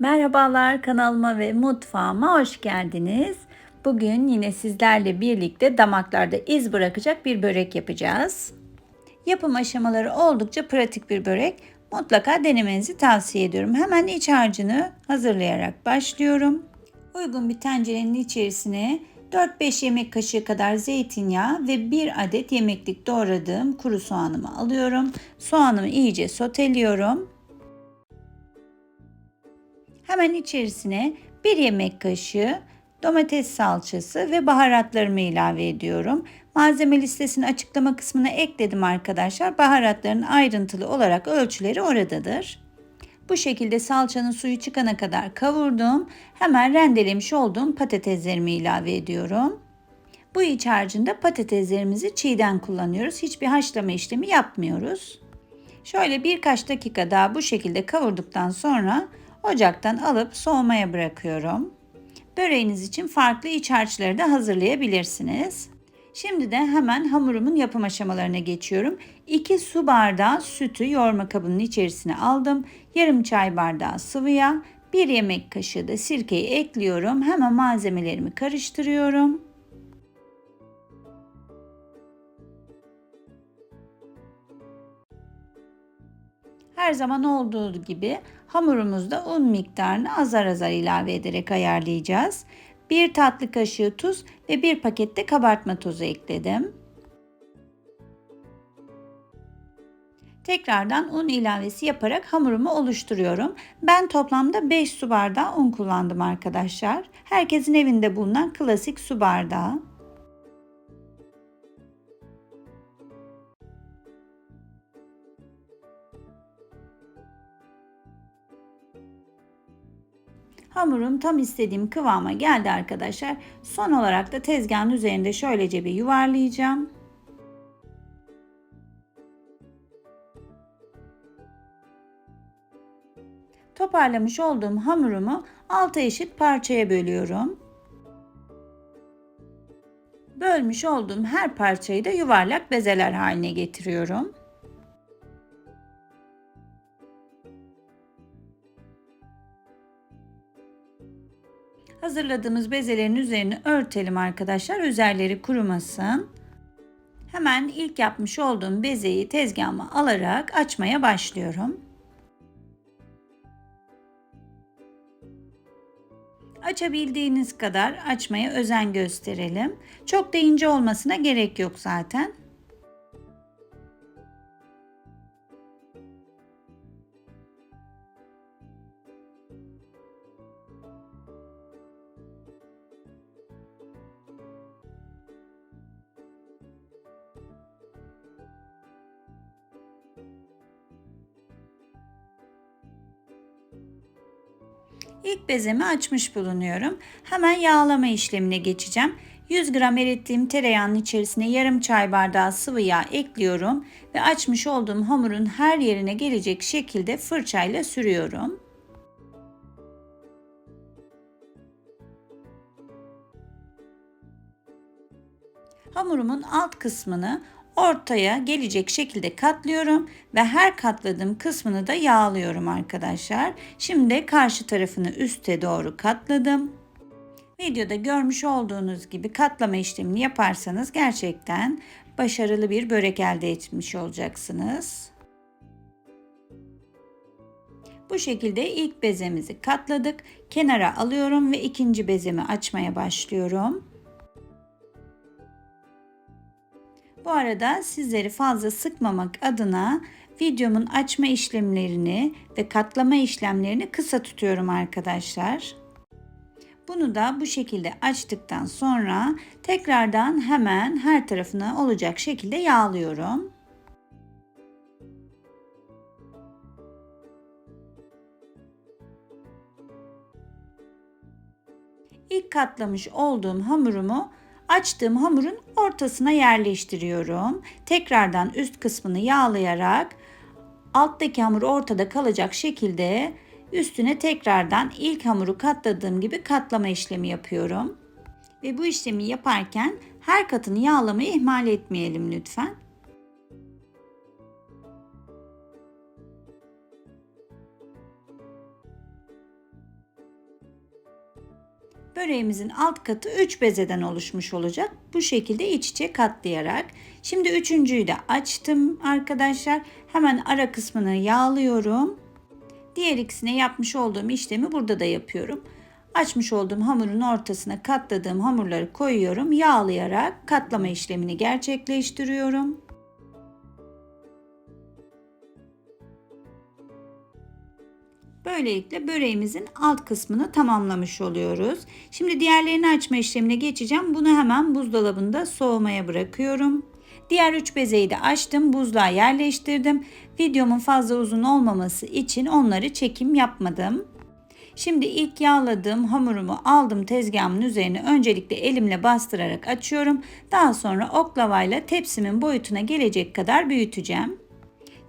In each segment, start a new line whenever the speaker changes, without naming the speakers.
Merhabalar kanalıma ve mutfağıma hoş geldiniz. Bugün yine sizlerle birlikte damaklarda iz bırakacak bir börek yapacağız. Yapım aşamaları oldukça pratik bir börek. Mutlaka denemenizi tavsiye ediyorum. Hemen iç harcını hazırlayarak başlıyorum. Uygun bir tencerenin içerisine 4-5 yemek kaşığı kadar zeytinyağı ve 1 adet yemeklik doğradığım kuru soğanımı alıyorum. Soğanımı iyice soteliyorum. Hemen içerisine 1 yemek kaşığı domates salçası ve baharatlarımı ilave ediyorum. Malzeme listesini açıklama kısmına ekledim arkadaşlar. Baharatların ayrıntılı olarak ölçüleri oradadır. Bu şekilde salçanın suyu çıkana kadar kavurdum. Hemen rendelemiş olduğum patateslerimi ilave ediyorum. Bu iç harcında patateslerimizi çiğden kullanıyoruz. Hiçbir haşlama işlemi yapmıyoruz. Şöyle birkaç dakika daha bu şekilde kavurduktan sonra ocaktan alıp soğumaya bırakıyorum. Böreğiniz için farklı iç harçları da hazırlayabilirsiniz. Şimdi de hemen hamurumun yapım aşamalarına geçiyorum. 2 su bardağı sütü yoğurma kabının içerisine aldım. Yarım çay bardağı sıvı yağ, 1 yemek kaşığı da sirkeyi ekliyorum. Hemen malzemelerimi karıştırıyorum. Her zaman olduğu gibi hamurumuzda un miktarını azar azar ilave ederek ayarlayacağız. 1 tatlı kaşığı tuz ve 1 pakette kabartma tozu ekledim. Tekrardan un ilavesi yaparak hamurumu oluşturuyorum. Ben toplamda 5 su bardağı un kullandım arkadaşlar. Herkesin evinde bulunan klasik su bardağı. Hamurum tam istediğim kıvama geldi arkadaşlar. Son olarak da tezgahın üzerinde şöylece bir yuvarlayacağım. Toparlamış olduğum hamurumu 6 eşit parçaya bölüyorum. Bölmüş olduğum her parçayı da yuvarlak bezeler haline getiriyorum. Hazırladığımız bezelerin üzerini örtelim arkadaşlar. Üzerleri kurumasın. Hemen ilk yapmış olduğum bezeyi tezgahıma alarak açmaya başlıyorum. Açabildiğiniz kadar açmaya özen gösterelim. Çok da ince olmasına gerek yok zaten. İlk bezemi açmış bulunuyorum. Hemen yağlama işlemine geçeceğim. 100 gram erittiğim tereyağının içerisine yarım çay bardağı sıvı yağ ekliyorum ve açmış olduğum hamurun her yerine gelecek şekilde fırçayla sürüyorum. Hamurumun alt kısmını ortaya gelecek şekilde katlıyorum ve her katladığım kısmını da yağlıyorum arkadaşlar. Şimdi karşı tarafını üste doğru katladım. Videoda görmüş olduğunuz gibi katlama işlemini yaparsanız gerçekten başarılı bir börek elde etmiş olacaksınız. Bu şekilde ilk bezemizi katladık. Kenara alıyorum ve ikinci bezemi açmaya başlıyorum. Bu arada sizleri fazla sıkmamak adına videomun açma işlemlerini ve katlama işlemlerini kısa tutuyorum arkadaşlar. Bunu da bu şekilde açtıktan sonra tekrardan hemen her tarafına olacak şekilde yağlıyorum. İlk katlamış olduğum hamurumu açtığım hamurun ortasına yerleştiriyorum. Tekrardan üst kısmını yağlayarak alttaki hamur ortada kalacak şekilde üstüne tekrardan ilk hamuru katladığım gibi katlama işlemi yapıyorum. Ve bu işlemi yaparken her katını yağlamayı ihmal etmeyelim lütfen. Böreğimizin alt katı 3 bezeden oluşmuş olacak. Bu şekilde iç içe katlayarak. Şimdi üçüncüyü de açtım arkadaşlar. Hemen ara kısmını yağlıyorum. Diğer ikisine yapmış olduğum işlemi burada da yapıyorum. Açmış olduğum hamurun ortasına katladığım hamurları koyuyorum. Yağlayarak katlama işlemini gerçekleştiriyorum. Böylelikle böreğimizin alt kısmını tamamlamış oluyoruz. Şimdi diğerlerini açma işlemine geçeceğim. Bunu hemen buzdolabında soğumaya bırakıyorum. Diğer üç bezeyi de açtım, buzluğa yerleştirdim. Videomun fazla uzun olmaması için onları çekim yapmadım. Şimdi ilk yağladığım hamurumu aldım tezgahımın üzerine öncelikle elimle bastırarak açıyorum. Daha sonra oklavayla tepsimin boyutuna gelecek kadar büyüteceğim.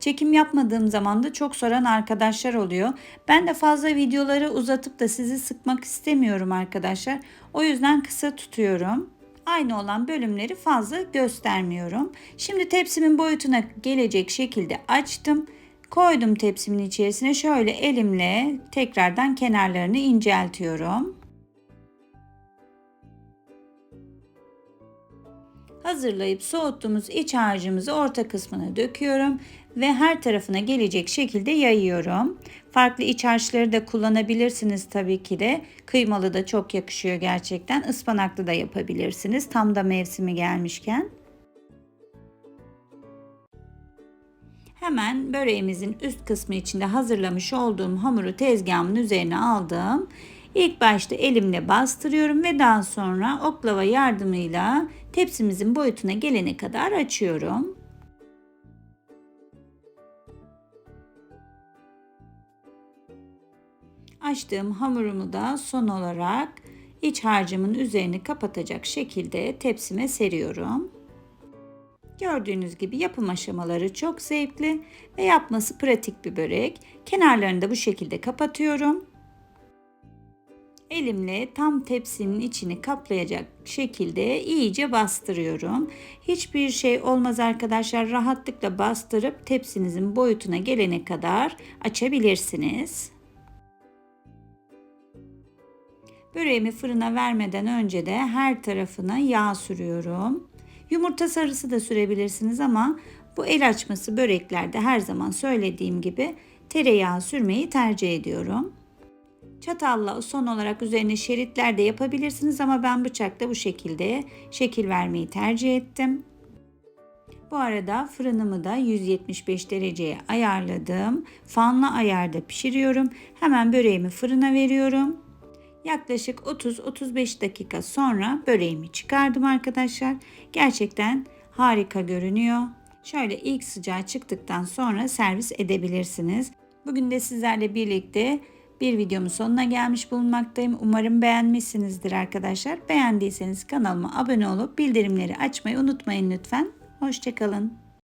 Çekim yapmadığım zaman da çok soran arkadaşlar oluyor. Ben de fazla videoları uzatıp da sizi sıkmak istemiyorum arkadaşlar. O yüzden kısa tutuyorum. Aynı olan bölümleri fazla göstermiyorum. Şimdi tepsimin boyutuna gelecek şekilde açtım. Koydum tepsimin içerisine şöyle elimle tekrardan kenarlarını inceltiyorum. Hazırlayıp soğuttuğumuz iç harcımızı orta kısmına döküyorum ve her tarafına gelecek şekilde yayıyorum. Farklı iç harçları da kullanabilirsiniz tabii ki de. Kıymalı da çok yakışıyor gerçekten. Ispanaklı da yapabilirsiniz tam da mevsimi gelmişken. Hemen böreğimizin üst kısmı içinde hazırlamış olduğum hamuru tezgahımın üzerine aldım. İlk başta elimle bastırıyorum ve daha sonra oklava yardımıyla tepsimizin boyutuna gelene kadar açıyorum. Açtığım hamurumu da son olarak iç harcımın üzerini kapatacak şekilde tepsime seriyorum. Gördüğünüz gibi yapım aşamaları çok zevkli ve yapması pratik bir börek. Kenarlarını da bu şekilde kapatıyorum. Elimle tam tepsinin içini kaplayacak şekilde iyice bastırıyorum. Hiçbir şey olmaz arkadaşlar. Rahatlıkla bastırıp tepsinizin boyutuna gelene kadar açabilirsiniz. Böreğimi fırına vermeden önce de her tarafına yağ sürüyorum. Yumurta sarısı da sürebilirsiniz ama bu el açması böreklerde her zaman söylediğim gibi tereyağı sürmeyi tercih ediyorum. Çatalla son olarak üzerine şeritler de yapabilirsiniz ama ben bıçakla bu şekilde şekil vermeyi tercih ettim. Bu arada fırınımı da 175 dereceye ayarladım. Fanlı ayarda pişiriyorum. Hemen böreğimi fırına veriyorum. Yaklaşık 30-35 dakika sonra böreğimi çıkardım arkadaşlar. Gerçekten harika görünüyor. Şöyle ilk sıcağı çıktıktan sonra servis edebilirsiniz. Bugün de sizlerle birlikte bir videomun sonuna gelmiş bulunmaktayım. Umarım beğenmişsinizdir arkadaşlar. Beğendiyseniz kanalıma abone olup bildirimleri açmayı unutmayın lütfen. Hoşçakalın.